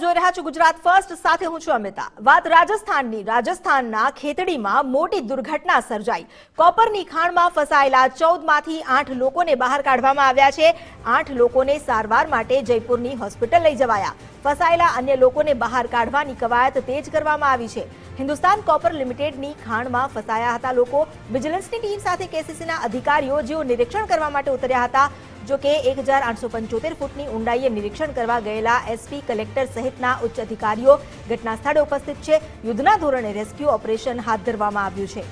જોઈ રહ્યા છો ગુજરાત ફર્સ્ટ. સાથે હું છું અમિતા. વાત રાજસ્થાનની. રાજસ્થાનના ખેતડીમાં મોટી દુર્ઘટના સર્જાઈ. કોપરની ખાણમાં ફસાયેલા ચૌદમાંથી આઠ લોકોને બહાર કાઢવામાં આવ્યા છે. આઠ લોકોને સારવાર માટે જયપુરની હોસ્પિટલ લઈ જવાયા. ફસાયેલા અન્ય લોકોને બહાર કાઢવાની કવાયત તેજ કરવામાં આવી છે. હિન્દુસ્તાન કોપર લિમિટેડની ખાણમાં ફસાયા હતા લોકો. વિજિલન્સની ટીમ સાથે કેસીસીના અધિકારીઓ જેઓ નિરીક્ષણ કરવા માટે ઉતર્યા હતા. જો કે એક હજાર આઠસો પંચોતેર ફૂટની ઊંડાઈએ નિરીક્ષણ કરવા ગયેલા એસપી કલેક્ટર સહિતના ઉચ્ચ અધિકારીઓ ઘટના સ્થળે ઉપસ્થિત છે યુદ્ધના ધોરણે રેસ્ક્યુ ઓપરેશન હાથ ધરવામાં આવ્યું છે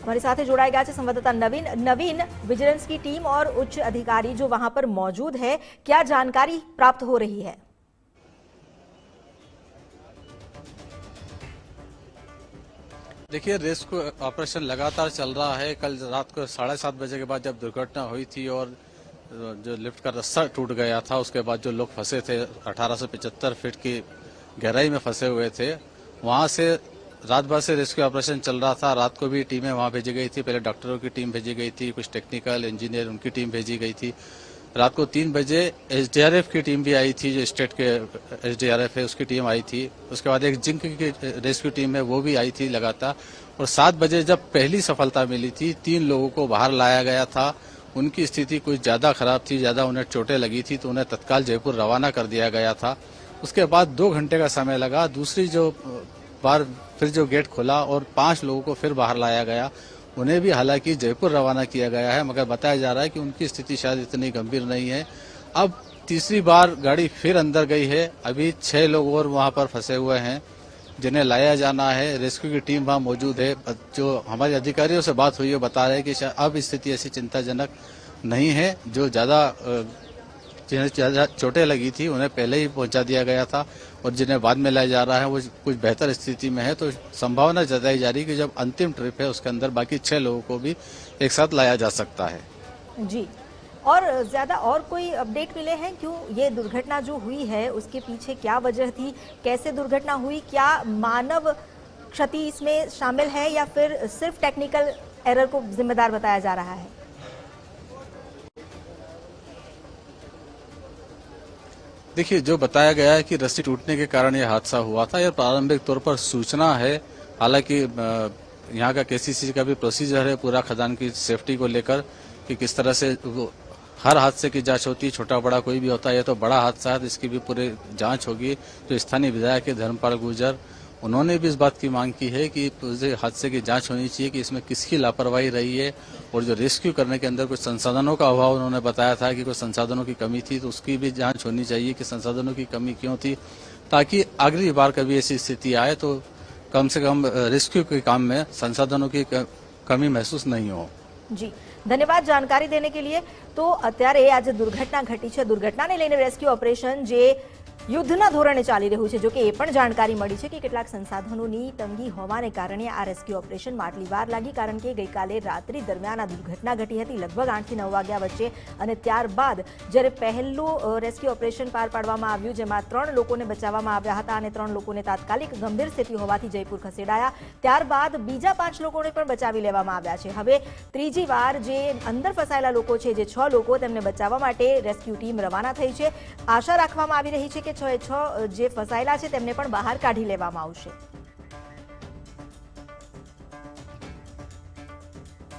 हमारे साथ जोड़ाए गया है संवाददाता नवीन नवीन विजिलेंस की टीम और उच्च अधिकारी जो वहां पर मौजूद है क्या जानकारी प्राप्त हो रही है देखिए रेस्क्यू ऑपरेशन लगातार चल रहा है। कल रात को साढ़े सात बजे के बाद जब दुर्घटना हुई थी और जो लिफ्ट का रस्सा टूट गया था, उसके बाद जो लोग फंसे थे 1875 फीट की गहराई में फंसे हुए थे, वहाँ से रात भर से रेस्क्यू ऑपरेशन चल रहा था। रात को भी टीमें वहाँ भेजी गई थी। पहले डॉक्टरों की टीम भेजी गई थी, कुछ टेक्निकल इंजीनियर उनकी टीम भेजी गई थी। रात को तीन बजे एसडीआरएफ की टीम भी आई थी, जो स्टेट के एसडीआरएफ है, उसकी टीम आई थी। उसके बाद एक जिंक की रेस्क्यू टीम है, वो भी आई थी लगातार। और सात बजे जब पहली सफलता मिली थी, तीन लोगों को बाहर लाया गया था। उनकी स्थिति कुछ ज़्यादा खराब थी, ज़्यादा उन्हें चोटें लगी थी तो उन्हें तत्काल जयपुर रवाना कर दिया गया था। उसके बाद दो घंटे का समय लगा, दूसरी जो बार फिर जो गेट खोला और पाँच लोगों को फिर बाहर लाया गया। उन्हें भी हालाँकि जयपुर रवाना किया गया है, मगर बताया जा रहा है कि उनकी स्थिति शायद इतनी गंभीर नहीं है। अब तीसरी बार गाड़ी फिर अंदर गई है। अभी छह लोग और वहाँ पर फंसे हुए हैं, जिन्हें लाया जाना है। रेस्क्यू की टीम वहाँ मौजूद है। जो हमारे अधिकारियों से बात हुई है बता रहे हैं कि अब स्थिति ऐसी चिंताजनक नहीं है। जो ज़्यादा जिन्हें चोटें लगी थी, उन्हें पहले ही पहुँचा दिया गया था और जिन्हें बाद में लाया जा रहा है, वो कुछ बेहतर स्थिति में है। तो संभावना जताई जा रही है कि जब अंतिम ट्रिप है, उसके अंदर बाकी छह लोगों को भी एक साथ लाया जा सकता है। जी। और ज़्यादा और कोई अपडेट मिले हैं? क्यों ये दुर्घटना जो हुई है, उसके पीछे क्या वजह थी? कैसे दुर्घटना हुई? क्या मानव क्षति इसमें शामिल है या फिर सिर्फ़ टेक्निकल एरर को जिम्मेदार बताया जा रहा है? देखिए, जो बताया गया है कि रस्सी टूटने के कारण यह हादसा हुआ था, यह प्रारंभिक तौर पर सूचना है। हालाँकि यहाँ का केसीसी का भी प्रोसीजर है, पूरा खदान की सेफ्टी को लेकर कि किस तरह से वो हर हादसे की जाँच होती है, छोटा बड़ा कोई भी होता है, यह तो बड़ा हादसा है तो इसकी भी पूरी जाँच होगी। जो स्थानीय विधायक है धर्मपाल गुर्जर उन्होंने भी इस बात की मांग की है कि पूरे हादसे की जांच होनी चाहिए कि इसमें किसकी लापरवाही रही है और जो रेस्क्यू करने के अंदर कुछ संसाधनों का अभाव उन्होंने बताया था कि कुछ संसाधनों की कमी थी तो उसकी भी जांच होनी चाहिए कि संसाधनों की कमी क्यों थी ताकि अगली बार कभी ऐसी स्थिति आए तो कम से कम अ, रेस्क्यू के काम में संसाधनों की क- कमी महसूस नहीं हो જી ધન્યવાદ જાણકારી દેને કે लिए તો અત્યારે આ જે દુર્ઘટના ઘટી છે દુર્ઘટનાને લઈને રેસ્ક્યુ ઓપરેશન જે યુદ્ધના ધોરણે ચાલી રહ્યું છે. જો કે એ પણ જાણકારી મળી છે કે કેટલાક સંસાધનોની તંગી હોવાને કારણે આ રેસ્ક્યુ ઓપરેશનમાં આટલી વાર લાગી, કારણ કે ગઈકાલે રાત્રિ દરમિયાન આ દુર્ઘટના ઘટી હતી. લગભગ આઠથી નવ વાગ્યા વચ્ચે અને ત્યારબાદ જ્યારે પહેલું રેસ્ક્યુ ઓપરેશન પાર પાડવામાં આવ્યું, જેમાં ત્રણ લોકોને બચાવવામાં આવ્યા હતા અને ત્રણ લોકોને તાત્કાલિક ગંભીર સ્થિતિ હોવાથી જયપુર ખસેડાયા. ત્યારબાદ બીજા પાંચ લોકોને પણ બચાવી લેવામાં આવ્યા છે. હવે ત્રીજી વાર જે અંદર ફસાયેલા લોકો છે, જે છ લોકો તેમને બચાવવા માટે રેસ્ક્યુ ટીમ રવાના થઈ છે. આશા રાખવામાં આવી રહી છે કે છ એ છ જે ફસાયેલા છે તેમને પણ બહાર કાઢી લેવામાં આવશે.